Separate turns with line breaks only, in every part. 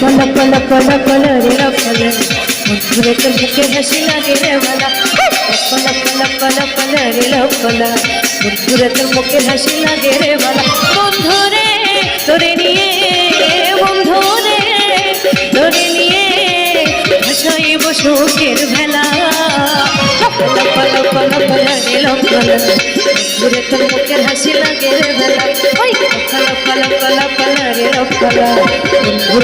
Call রে কল ঘুরে তোর বুকে হাসি লাগে রে কল কল কল কল রে কল ঘুরে তোর বুকে হাসি লাগে রে ভালা বন্ধু রে তোরে নিয়ে বন্ধু রে তোরে নিয়ে হাসাইব সুখের ভেলা কল কল কল রে কল ঘুরে তোর বুকের হাসি লাগে রে ভালা ওই কল কল কল রে কল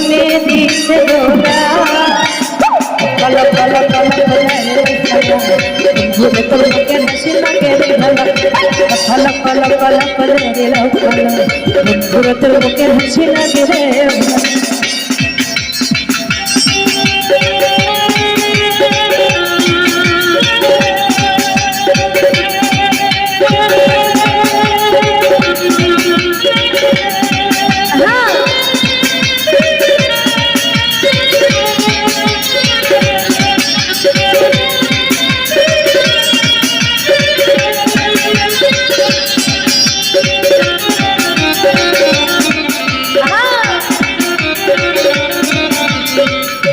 মনে দিছে দোলা। কল কল কল কল ঘুরে তোর মুখে হাসি লাগে রে ভালো। কল কল কল কল রে লাও কল ঘুরে তোর মুখে হাসি লাগে রে। ভালো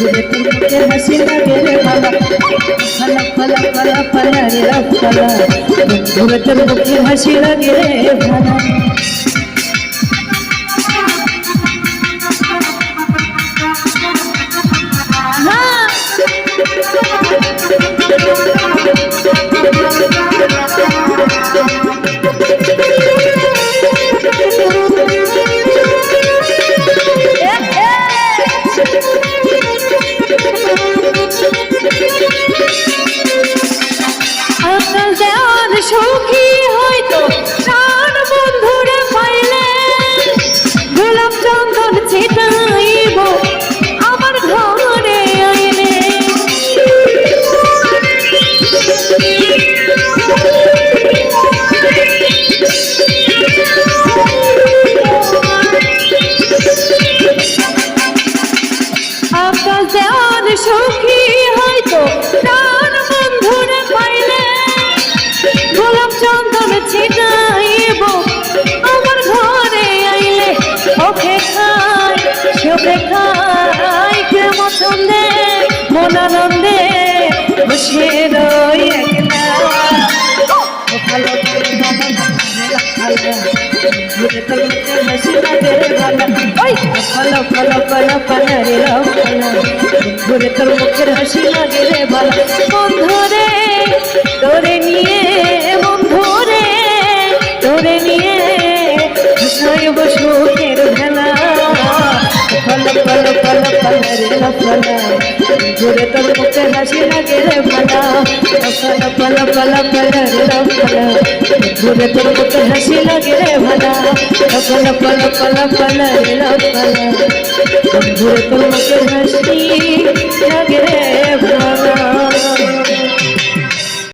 ঘুরে তোর হাসি লাগে রে ভালো ফলা ফলা ফলা ফলা রে ফলা ঘুরে তোর সুখী হয়তো প্রাণ বন্ধুরে পাইলে। গোলাপ আমার ঘরে আইলে ওকে খাই শোকে খাই। প্রেম ছন্দে মনানন্দে বসে রই একলা। ভালো ভালা রে ঘুরে তোর মুখের হাসি লাগে রে ভালা বন্ধুরে তোরে নিয়ে বন্ধুরে তোরে নিয়ে হাসাইব সুখের ভেলা। ফল ফল ফল ফল রে ফল ঘুরে তোর মুখের হাসি লাগে রে ভালা ফল ফল ফল ফল রে ঘুরে তোর মুখের হাসি লাগে রে ভালা ফল ফল ফল ফল রে তোর হাসি লাগে।